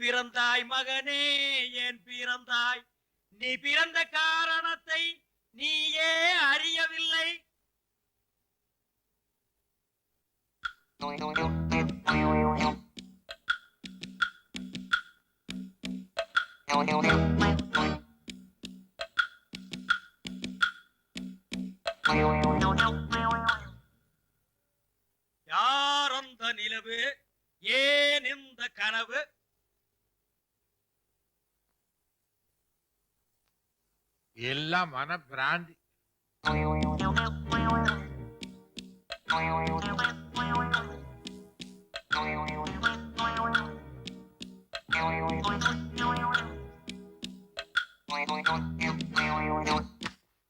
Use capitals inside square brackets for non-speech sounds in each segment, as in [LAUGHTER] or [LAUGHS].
பிறந்தாய் மகனே ஏன் பிறந்தாய்? நீ பிறந்த காரணத்தை நீயே அறியவில்லை. யார் அந்த நிலவு? ஏன் இந்த கனவு? எல்லாம் மன பிராந்தி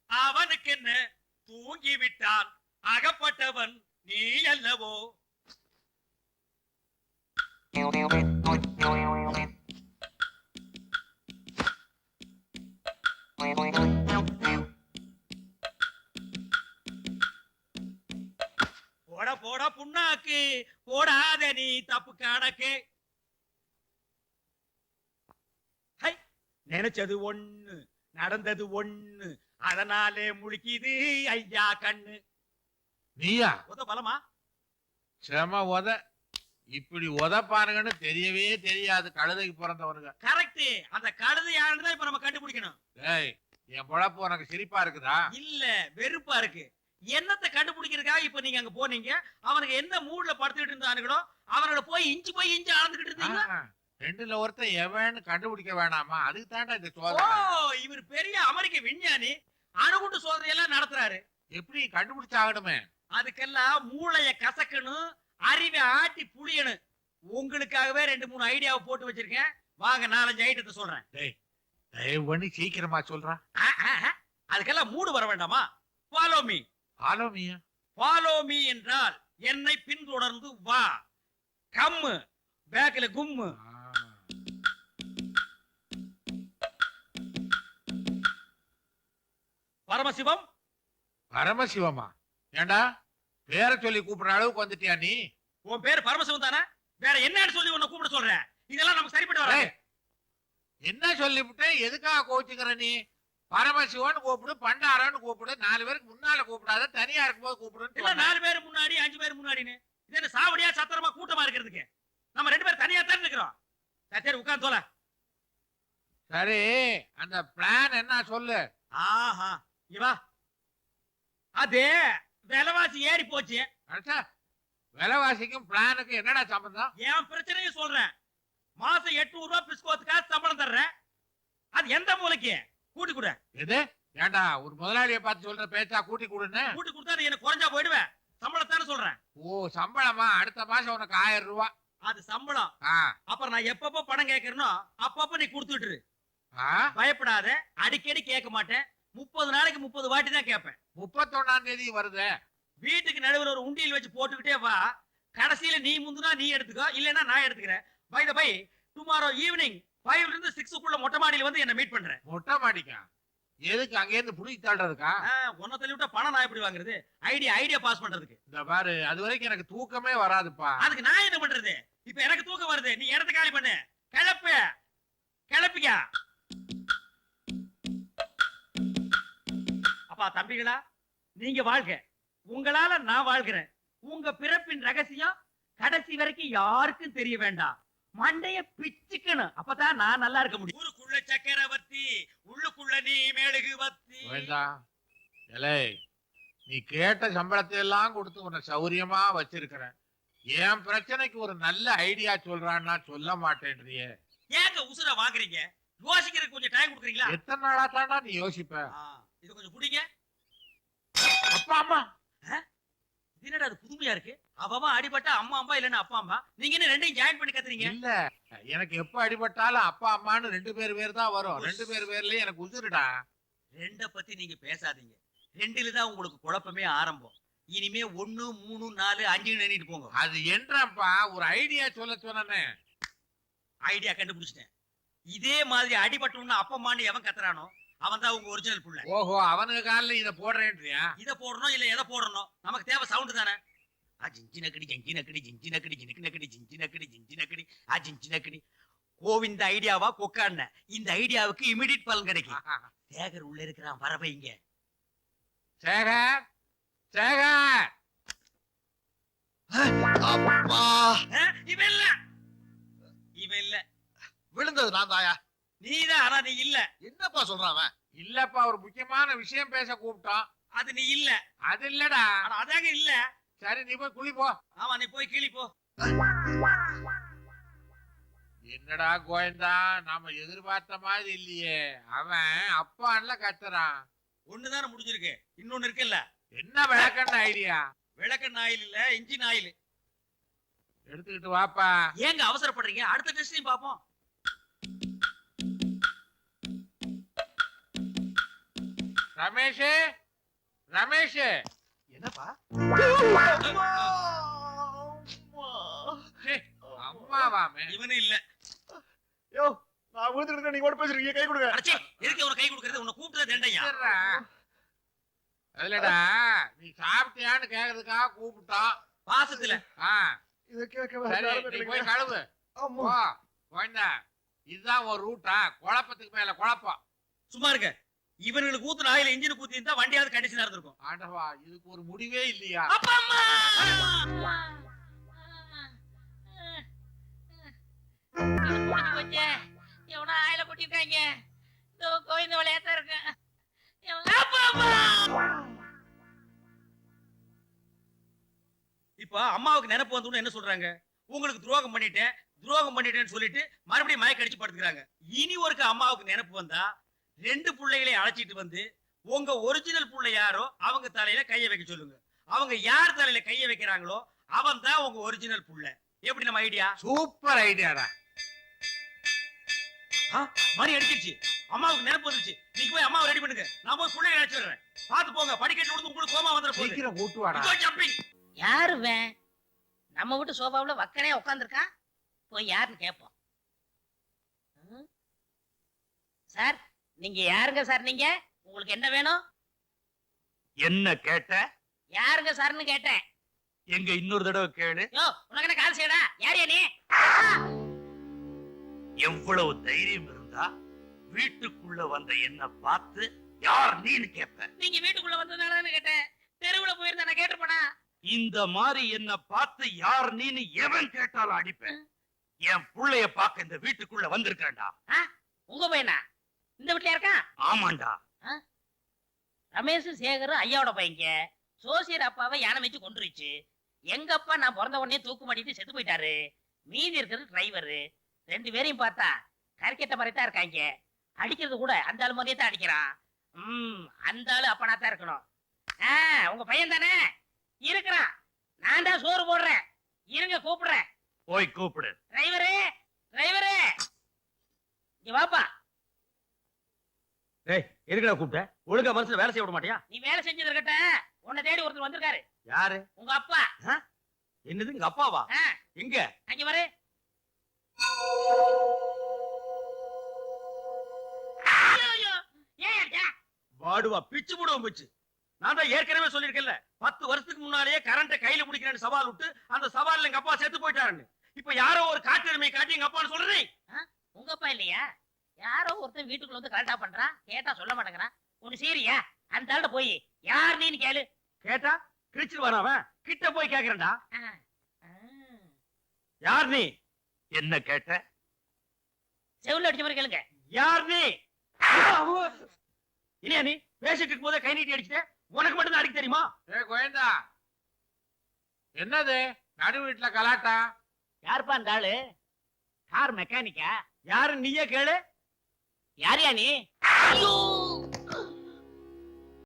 அவனுக்கு என்ன தூங்கிவிட்டான். அகப்பட்டவன் நீ அல்லவோ போடாத நீ தப்பு கணக்கு. நினைச்சது ஒண்ணு நடந்தது ஒண்ணு அதனாலே முழிக்குது ஐயா கண்ணு. நீயா? உத பலமா? செம உத இப்படி உதப்பானுங்கன்னு தெரியவே தெரியாது கழுதைக்கு பிறந்தவனுங்க. கரெக்ட் அந்த கழுதை யாருன்னு இப்ப நம்ம கண்டுபிடிக்கணும். டேய் என் பொழப்பு உனக்கு சிரிப்பா இருக்குதா? இல்ல வெறுப்பா இருக்கு. என்னத்தை கண்டுபிடிக்கிறதுக்காக இப்ப நீங்க அங்க போனீங்க? அவனுக்கு எந்த மூட்ல படுத்துக்கிட்டு இருந்தானுங்களோ அவனோட போய் இஞ்சி போய் இஞ்சி ஆழ்ந்துகிட்டு இருந்தீங்க ரெண்டுல ஒருத்தன் எவன்னு கண்டுபிடிக்க வேணாமா? அதுக்கு தாண்டா இந்த சோதனை இவர் பெரிய அமெரிக்க விஞ்ஞானி அணுகுண்டு சோதனை எல்லாம் நடத்துறாரு. எப்படி கண்டுபிடிச்சாகணுமே? அதுக்கெல்லாம் மூளைய கசக்கணும் அறிவை ஆட்டி புளியணும் உங்களுக்காகவே ரெண்டு மூணு ஐடியாவை போட்டு வச்சிருக்கேன். வாங்க நாலஞ்சு ஐட்டத்தை சொல்றேன். தயவு பண்ணி சீக்கிரமா சொல்றான். அதுக்கெல்லாம் மூடு வர வேண்டாமா? ஃபாலோ மீ ஹலோ மீயா ஃபாலோ மீ என்றால் என்னை பின்தொடர்ந்து வா. கம்மு. பேக்ல கும்மு. பரமசிவம்? பரமசிவமா? ஏண்டா? பேர சொல்லி கூப்பிடுற அளவுக்கு வந்துட்டியா நீ? உன் பேர் பரமசிவம் தானே? வேற என்னன்னு சொல்லி உன்னை கூப்பிட சொல்றேன் இதெல்லாம் நமக்கு சரிப்பட்டு ஏய், என்ன சொல்லிவிட்டேன்? எதுக்காக கோச்சுக்கிற நீ? பரமசிவன் கூப்பிடு பண்டாரன்னு கூப்பிடு நாலு பேருக்கு முன்னால கூப்பிடாத தனியா இருக்கும்போது இல்ல கூப்பிடுன்னு நாலு பேர் முன்னாடி அஞ்சு பேர் முன்னாடின்னு? இது என்ன சாவடியா சத்திரமா கூட்டமா இருக்கிறதுக்கு? நம்ம ரெண்டு பேரும் தனியா தான் இருக்கிறோம். சரி, உட்கார்ந்து தோல சரி அந்த பிளான் என்ன சொல்லு. ஆஹா இவா அது விலைவாசி ஏறி போச்சு. விலைவாசிக்கும் பிளானுக்கும் என்னடா சம்பந்தம்? என் பிரச்சனையும் சொல்றேன். மாசம் எட்நூறு ரூபாய் பிஸ்கோத்துக்காக சம்பளம் தர்றேன். அது எந்த மூலைக்கு? கூட்டி கூட. எது? ஏண்டா ஒரு முதலாளியை பார்த்து சொல்ற பேச்சா கூட்டி கொடுன்னு? கூட்டி கொடுத்தா நீ எனக்கு குறைஞ்சா போயிடுவேன் சம்பளத்தானே சொல்றேன். ஓ சம்பளமா? அடுத்த மாசம் உனக்கு ஆயிரம் ரூபாய் அது சம்பளம். அப்புறம் நான் எப்பப்ப பணம் கேட்கறனோ அப்பப்ப நீ கொடுத்துட்டு பயப்படாத. அடிக்கடி கேட்க மாட்டேன். முப்பது நாளைக்கு முப்பது வாட்டி தான் கேட்பேன். முப்பத்தொன்னாம் தேதி வருது. வீட்டுக்கு நடுவுல ஒரு உண்டியல் வச்சு போட்டுக்கிட்டே வா. கடைசியில நீ முந்துனா நீ எடுத்துக்கோ. இல்லைன்னா நான் எடுத்துக்கிறேன். By the by tomorrow evening ஃபைவ்ல இருந்து சிக்ஸுக்குள்ள மொட்டை மாடியில வந்து என்ன மீட் பண்றேன் மொட்டை மாடிக்கா? எதுக்கு அங்க இருந்து புடிச்சு தள்ளுறதுக்கா உன்னை தள்ளி விட்டா பணம் நான் எப்படி வாங்குறது? ஐடியா ஐடியா பாஸ் பண்றதுக்கு. இந்த பாரு அது வரைக்கும் எனக்கு தூக்கமே வராதுப்பா. அதுக்கு நான் என்ன பண்றது? இப்ப எனக்கு தூக்கம் வருது. நீ இடத்த காலி பண்ணு. கிளப்பு. கிளப்பிக்க. அப்பா தம்பிகளா நீங்க வாழ்க. உங்களால நான் வாழ்கிறேன். உங்க பிறப்பின் ரகசியம் கடைசி வரைக்கும் யாருக்கும் தெரிய வேண்டாம். மண்டைய பிச்சுக்கணும். அப்பதான் நான் நல்லா இருக்க முடியும். ஊருக்குள்ள சக்கரவர்த்தி உள்ளுக்குள்ள நீ மேழுகு வத்தி கோவிந்தா எலே நீ கேட்ட சம்பளத்தை எல்லாம் கொடுத்து உன்னை சௌரியமா வச்சிருக்கிறேன். என் பிரச்சனைக்கு ஒரு நல்ல ஐடியா சொல்றான்னா சொல்ல மாட்டேன்றியே. ஏங்க உசுர வாங்குறீங்க? யோசிக்கிறதுக்கு கொஞ்சம் டைம் கொடுக்குறீங்களா? எத்தனை நாளா தாண்டா நீ யோசிப்ப? இது கொஞ்சம் குடிங்க. அப்பா அம்மா. புதுமையா இருக்கு. அவன் அடிபட்டா அம்மா அம்மா இல்லன்னா அப்பா அம்மா? நீங்க என்ன ரெண்டையும் ஜாயின் பண்ணி கத்துறீங்க? இல்ல. எனக்கு எப்ப அடிபட்டாலும் அப்பா அம்மான்னு ரெண்டு பேர் பேர் தான் வரும். ரெண்டு பேர் பேர்லயே எனக்கு உசுருடா. ரெண்ட பத்தி நீங்க பேசாதீங்க. ரெண்டுல தான் உங்களுக்கு குழப்பமே ஆரம்பம். இனிமே ஒண்ணு மூணு நாலு அஞ்சு எண்ணிட்டு போங்க. அது என்னப்பா ஒரு ஐடியா சொல்ல சொன்னே ஐடியா கண்டுபிடிச்சிட்டேன். இதே மாதிரி அடிபட்டவன அப்பம்மான்னு எவன் கத்துறானோ அவன் தான் உங்க ஒரிஜினல் புள்ள. ஓஹோ அவனுக்கு காலில் இத போடுறேன்றியா? இத போடணும் இல்ல எதை போடணும்? நமக்கு தேவை சவுண்ட் தானே? ஜினுக்கு நக்கடி ஜிஞ்சி நக்கடி ஜிஞ்சி நக்கடி ஆ ஜிஞ்சி நக்கடி கோவிந்த ஐடியாவா கொக்கான இந்த ஐடியாவுக்கு இமிடியட் பலன் கிடைக்கும். [LAUGHS] சேகர் உள்ள இருக்கிறான் வர வைங்க. சேகர் சேகர். அப்பா. இவன் இல்ல. இவன் இல்ல. விழுந்தது நான் தாயா? நீதான் ஆனா நீ இல்ல. என்னப்பா சொல்றான் இல்லப்பா ஒரு முக்கியமான விஷயம் பேச கூப்பிட்டோம் அது நீ இல்ல. அது இல்லடா. ஆனா அதாங்க இல்ல. சரி நீ போய் குளி போ. ஆமா நீ போய் கிளி போ. என்னடா கோயந்தா நாம எதிர்பார்த்த மாதிரி இல்லையே. அவன் அப்பான்ல கத்துறான். ஒண்ணுதானே முடிஞ்சிருக்கு. இன்னொன்னு இருக்குல்ல. என்ன விளக்கண்ண ஐடியா? விளக்கெண்ணெய் ஆயில் இல்ல இன்ஜின் ஆயில். எடுத்துக்கிட்டு வாப்பா. ஏங்க அவசரப்படுறீங்க? அடுத்த டெஸ்டையும் பாப்போம் ரமேஷ் ரமேஷ். என்னப்பா? அம்மாவாமே இல்ல. யோ நான் விழுந்துட்டு நீங்க கூட பேசுறீங்க கை கொடுங்க. அடச்சே எதுக்கு உன கை கொடுக்கறது? உன்னை கூப்பிட்டது தண்டையா. அதுலடா நீ சாப்பிட்டியான்னு கேக்குறதுக்காக கூப்பிட்டோம் பாசத்துல. இத கேட்க சரி நீ போய் கழுவு. கோயந்தா இதுதான் ஒரு ரூட்டா. குழப்பத்துக்கு மேல குழப்பம். சும்மா இருக்க. இவனுங்களுக்கு ஊத்துன ஆயில் இன்ஜின் ஊத்தி இருந்தா வண்டியாவது கண்டிஷனா இருந்திருக்கும் ஆண்டவா இதுக்கு ஒரு முடிவே இல்லையா அப்பா அம்மா. எவனோ ஆயில கொட்டிருக்காங்க. இதோ கோவிந்த விளையாட்டா இருக்கு. இப்ப அம்மாவுக்கு நினைப்பு வந்து என்ன சொல்றாங்க உங்களுக்கு துரோகம் பண்ணிட்டேன் துரோகம் பண்ணிட்டேன்னு சொல்லிட்டு மறுபடியும் மயக்க அடிச்சு படுத்துக்கிறாங்க இனி ஒருக்க அம்மாவுக்கு நினைப்பு வந்தா ரெண்டு பிள்ளைகளை அழைச்சிட்டு வந்து உங்க ஒரிஜினல் புள்ள யாரோ அவங்க தலையில கைய வைக்க சொல்லுங்க. அவங்க யார் தலையில கைய வைக்கிறாங்களோ அவன் தான் உங்க ஒரிஜினல் புள்ள. எப்படி நம்ம ஐடியா சூப்பர் ஐடியாடா மணி அடிச்சிருச்சு. அம்மாவுக்கு நினைப்பு வந்துருச்சு. நீங்க போய் அம்மாவை ரெடி பண்ணுங்க. நான் போய் பிள்ளைகளை அழைச்சு வர்றேன். பார்த்து போங்க படிக்கட்டு விழுந்து உங்களுக்கு கோமா வந்துட போகுது சீக்கிரம் கூட்டு வாடா இதோ jumping. யாரு இவன்? நம்ம வீட்டு சோபாவுல வக்கனே உட்காந்துருக்கான் போய் யாருன்னு கேட்போம்? சார் நீங்க யாருங்க சார் நீங்க? உங்களுக்கு என்ன வேணும்? என்ன கேட்ட? யாருங்க சார்னு கேட்டேன். எங்க இன்னொரு தடவை கேளு. யோ உனக்கு என்ன கால் செய்யடா? யாரையா நீ? எவ்வளவு தைரியம் இருந்தா வீட்டுக்குள்ள வந்த என்ன பார்த்து யார் நீன்னு கேப்ப. நீங்க வீட்டுக்குள்ள வந்ததுனால கேட்டேன். தெருவுல போயிருந்தா நான் கேட்டிருப்பேனா? இந்த மாதிரி என்ன பார்த்து யார் நீன்னு எவன் கேட்டாலும் அடிப்பேன். என் புள்ளைய பார்க்க இந்த வீட்டுக்குள்ள வந்திருக்கேன்டா உங்க பையனா? இந்த வீட்லயா இருக்கான் ஆமாண்டா. ரமேஷ் சேகர் ஐயாவோட பையங்க. சோசியர் அப்பாவை யானை வச்சு கொண்டுருச்சு எங்க அப்பா நான் பிறந்த உடனே தூக்கு மாட்டிட்டு செத்து போயிட்டாரு. மீதி இருக்கிறது டிரைவரு ரெண்டு பேரையும் பார்த்தா கறிக்கட்ட மாதிரி தான் இருக்காங்க. அடிக்கிறது கூட அந்த ஆளு மாதிரியே தான் அடிக்கிறான். ம் அந்த ஆளு அப்பனா தான் இருக்கணும். ஆ உங்க பையன் தானே? இருக்கிறான். நான் தான் சோறு போடுறேன். இருங்க கூப்பிடுறேன். போய் கூப்பிடு. டிரைவரு டிரைவரு இங்க வாப்பா. எதுக்குடா கூப்பிட்ட? ஒழுங்கா மனசுல வேலை செய்ய விட மாட்டியா? நீ வேலை செஞ்சது இருக்கட்டும் உன்னை தேடி ஒருத்தர் வந்திருக்காரு. யாரு? உங்க அப்பா. என்னது எங்க அப்பாவா? எங்க? அங்க வரு? வாடுவா பிச்சு போடுவோம் பிச்சு. நான் தான் ஏற்கனவே சொல்லியிருக்கேன்ல பத்து வருஷத்துக்கு முன்னாலேயே கரண்ட கையில பிடிக்கிறேன்னு சவால் விட்டு அந்த சவால்ல எங்க அப்பா செத்து போயிட்டாருன்னு. இப்ப யாரோ ஒரு காட்டெருமையை காட்டி எங்க அப்பான்னு சொல்றேன். உங்க அப்பா இல்லையா? யாரோ ஒருத்தன் வீட்டுக்குள்ள வந்து கரெக்டா பண்றான் கேட்டா சொல்ல மாட்டேங்கிறான். ஒண்ணு சீரியா அந்த ஆள்கிட்ட போய் யார் நீன்னு கேளு. கேட்டா கிழிச்சிருவான் அவன்? கிட்ட போய் கேக்குறேன்டா. யார் நீ என்ன கேட்ட? செவுல்ல அடிச்ச மாதிரி கேளுங்க. யார் நீ இனியா நீ? பேசிட்டு இருக்கும் போதே கை நீட்டி அடிச்சுட்ட. உனக்கு மட்டும் தான் அடிக்க தெரியுமா? ஏ கோயந்தா. என்னது? நடு வீட்டுல கலாட்டா? யாருப்பா அந்த ஆளு? கார் மெக்கானிக்கா யாரு நீயே கேளு. யாரையா நீ ஐயோ